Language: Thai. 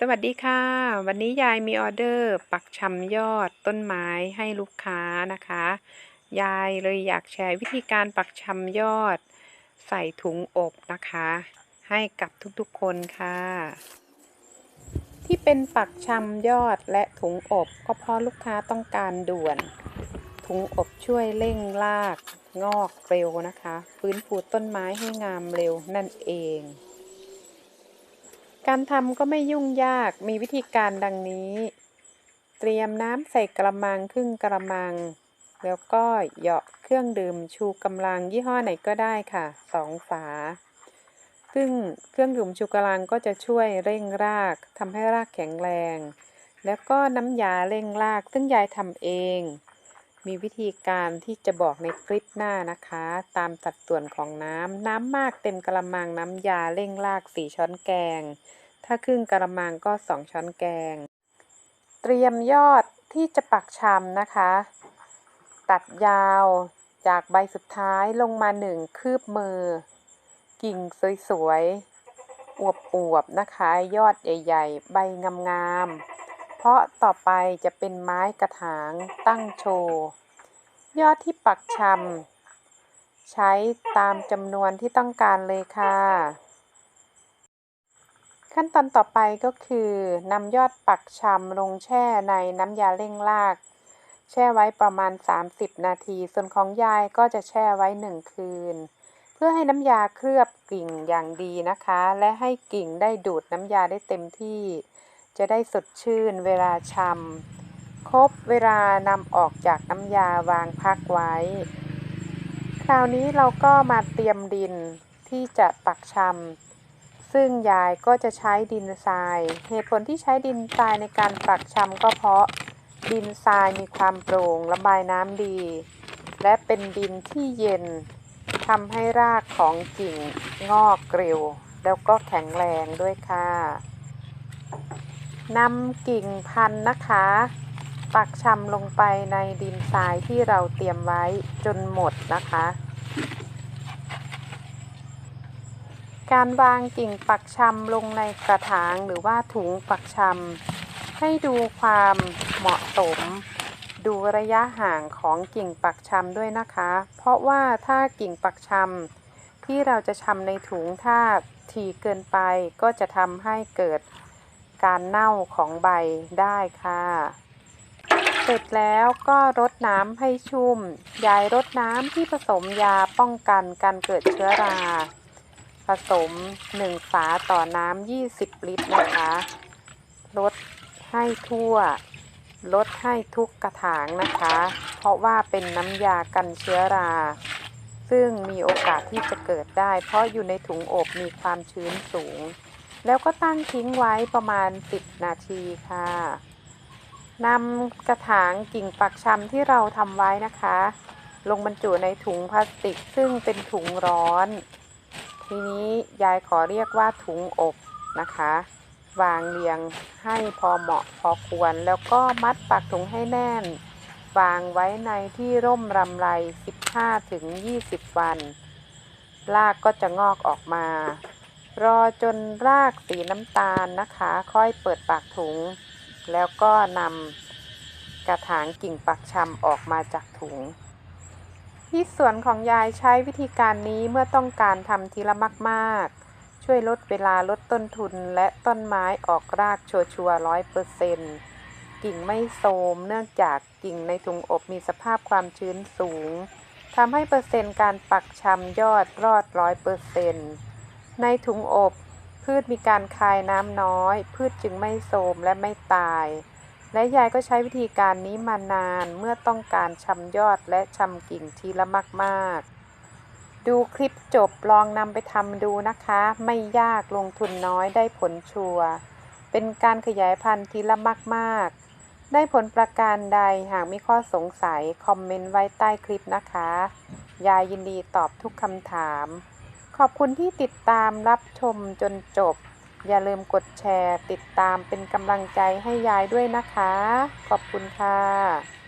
สวัสดีค่ะ วันนี้ยายมีออเดอร์ ปักชำยอดต้นไม้ให้ลูกค้านะคะ ยายเลยอยากแชร์วิธีการปักชำยอด ใส่ถุงอบนะคะ ให้กับทุกๆคนค่ะ ที่เป็นปักชำยอดและถุงอบก็เพราะลูกค้าต้องการด่วน ถุงอบช่วยเร่งราก งอกเร็วนะคะ ฟื้นฟูต้นไม้ให้งามเร็วนั่นเอง การทำก็ไม่ยุ่งยากมีวิธีการดังนี้ เตรียมน้ำใส่กระมังครึ่งกระมัง แล้วก็เหยาะเครื่องดื่มชูกำลังยี่ห้อไหนก็ได้ค่ะสองฝา ซึ่งเครื่องดื่มชูกำลังก็จะช่วยเร่งรากทำให้รากแข็งแรง แล้วก็น้ำยาเร่งรากซึ่งยายทำเอง มีวิธีการที่จะบอกในคลิปหน้านะคะ ตามสัดส่วนของน้ำน้ำมากเต็มกระมังน้ำยาเร่งรากสี่ช้อนแกง ถ้าครึ่งกระมังก็สองช้อนแกง เตรียมยอดที่จะปักชำนะคะ ตัดยาวจากใบสุดท้ายลงมาหนึ่งคืบมือ กิ่งสวยๆ อวบๆ นะคะ ยอดใหญ่ๆ ใบงามๆ เพราะต่อไปจะเป็นไม้กระถางตั้งโชว์ ยอดที่ปักชำใช้ตามจำนวนที่ต้องการเลยค่ะ ขั้นตอนต่อไปก็คือนำยอดปักชำลงแช่ในน้ำยาเร่งราก แช่ไว้ประมาณ 30 นาที ส่วนของยายก็จะแช่ไว้ 1 คืน เพื่อให้น้ำยาเคลือบกิ่งอย่างดีนะคะ และให้กิ่งได้ดูดน้ำยาได้เต็มที่ จะได้สดชื่นเวลาชำครบเวลานำออกจากน้ำยาวางพักไว้ คราวนี้เราก็มาเตรียมดินที่จะปักชำ ซึ่งยายก็จะใช้ดินทราย เหตุผลที่ใช้ดินทรายในการปักชำก็เพราะดินทรายมีความโปร่งระบายน้ำดี และเป็นดินที่เย็นทำให้รากของกิ่งงอกเร็ว แล้วก็แข็งแรงด้วยค่ะนำกิ่งพันธุ์นะคะ ปักชำลงไปในดินทรายที่เราเตรียมไว้จนหมดนะคะ การวางกิ่งปักชำลงในกระถางหรือว่าถุงปักชำให้ดูความเหมาะสม ดูระยะห่างของกิ่งปักชำด้วยนะคะ เพราะว่าถ้ากิ่งปักชำที่เราจะชำในถุงถ้าทีเกินไปก็จะทำให้เกิดการเน่าของใบได้ค่ะ เสร็จแล้วก็รดน้ำให้ชุ่ม ยายรดน้ำที่ผสมยาป้องกันการเกิดเชื้อรา ผสม 1 ฝาต่อน้ำ20 ลิตรนะคะลดให้ทั่ว ลดให้ทุกกระถางนะคะ เพราะว่าเป็นน้ำยากันเชื้อรา ซึ่งมีโอกาสที่จะเกิดได้ เพราะอยู่ในถุงอบมีความชื้นสูง แล้วก็ตั้งทิ้งไว้ประมาณ 10 นาทีค่ะนำกระถางกิ่งปักชำที่เราทำไว้นะคะ ลงบรรจุในถุงพลาสติกซึ่งเป็นถุงร้อน ทีนี้ยายขอเรียกว่าถุงอบนะคะ วางเรียงให้พอเหมาะพอควร แล้วก็มัดปากถุงให้แน่น วางไว้ในที่ร่มรำไร 15-20 วัน รากก็จะงอกออกมา รอจนรากสีน้ำตาลนะคะ ค่อยเปิดปากถุง แล้วก็นำกระถางกิ่งปักชำออกมาจากถุง ที่สวนของยายใช้วิธีการนี้เมื่อต้องการทำทีละมากๆ ช่วยลดเวลาลดต้นทุนและต้นไม้ออกรากชัวร์ร้อยเปอร์เซนต์กิ่งไม่โทมเนื่องจากกิ่งในถุงอบมีสภาพความชื้นสูงทำให้เปอร์เซ็นต์การปักชำยอดรอดร้อยเปอร์เซนต์ในถุงอบพืชมีการคายน้ำน้อย พืชจึงไม่โทมและไม่ตาย และยายก็ใช้วิธีการนี้มานานเมื่อต้องการชำยอดและชำกิ่งทีละมากๆ ดูคลิปจบลองนำไปทำดูนะคะ ไม่ยากลงทุนน้อยได้ผลชัวร์เป็นการขยายพันธุ์ทีละมากๆ ได้ผลประการใดหากมีข้อสงสัย คอมเมนต์ไว้ใต้คลิปนะคะ ยายยินดีตอบทุกคำถาม ขอบคุณที่ติดตามรับชมจนจบ อย่าลืมกดแชร์ ติดตามเป็นกำลังใจให้ยายด้วยนะคะ ขอบคุณค่ะ